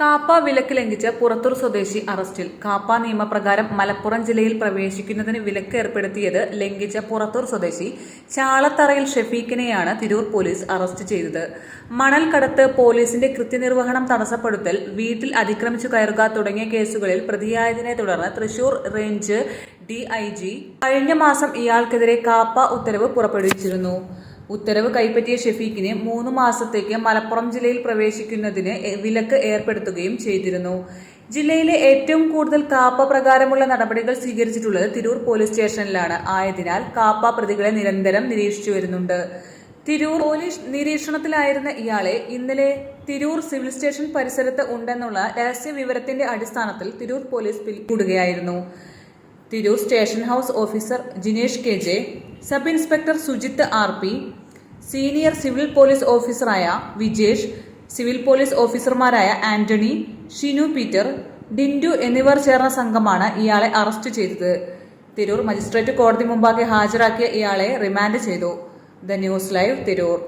കാപ്പ വിലക്ക് ലംഘിച്ച് പുറത്തൂർ സ്വദേശി അറസ്റ്റിൽ. കാപ്പ നിയമപ്രകാരം മലപ്പുറം ജില്ലയിൽ പ്രവേശിക്കുന്നതിന് വിലക്ക് ഏർപ്പെടുത്തിയത് ലംഘിച്ച പുറത്തൂർ സ്വദേശി ചാളത്തറയിൽ ഷെഫീഖിനെയാണ് തിരൂർ പോലീസ് അറസ്റ്റ് ചെയ്തത്. മണൽ കടത്ത് പോലീസിന്റെ കൃത്യനിർവഹണം തടസ്സപ്പെടുത്തൽ വീട്ടിൽ അതിക്രമിച്ചു കയറുക തുടങ്ങിയ കേസുകളിൽ പ്രതിയായതിനെ തുടർന്ന് തൃശൂർ റേഞ്ച് ഡിഐജി കഴിഞ്ഞ മാസം ഇയാൾക്കെതിരെ കാപ്പ ഉത്തരവ് പുറപ്പെടുവിച്ചിരുന്നു. ഉത്തരവ് കൈപ്പറ്റിയ ഷെഫീഖിനെ മൂന്ന് മാസത്തേക്ക് മലപ്പുറം ജില്ലയിൽ പ്രവേശിക്കുന്നതിന് വിലക്ക് ഏർപ്പെടുത്തുകയും ചെയ്തിരുന്നു. ജില്ലയിലെ ഏറ്റവും കൂടുതൽ കാപ്പ പ്രകാരമുള്ള നടപടികൾ സ്വീകരിച്ചിട്ടുള്ളത് തിരൂർ പോലീസ് സ്റ്റേഷനിലാണ്. ആയതിനാൽ കാപ്പ പ്രതികളെ നിരന്തരം നിരീക്ഷിച്ചു വരുന്നുണ്ട്. തിരൂർ പോലീസ് നിരീക്ഷണത്തിലായിരുന്ന ഇയാളെ ഇന്നലെ തിരൂർ സിവിൽ സ്റ്റേഷൻ പരിസരത്ത് ഉണ്ടെന്നുള്ള രഹസ്യ വിവരത്തിന്റെ അടിസ്ഥാനത്തിൽ Tirur police പിടികൂടുകയായിരുന്നു. Tirur station house officer Jinesh K J sub inspector Sujith R P senior civil police ഓഫീസറായ വിജേഷ് സിവിൽ പോലീസ് ഓഫീസർമാരായ ആന്റണി ഷിനു പീറ്റർ ഡിൻഡു എന്നിവർ ചേർന്ന സംഘമാണ് ഇയാളെ അറസ്റ്റ് ചെയ്തത്. തിരൂർ മജിസ്ട്രേറ്റ് കോടതി മുമ്പാകെ ഹാജരാക്കിയ ഇയാളെ റിമാൻഡ് ചെയ്തു. The news live Tirur.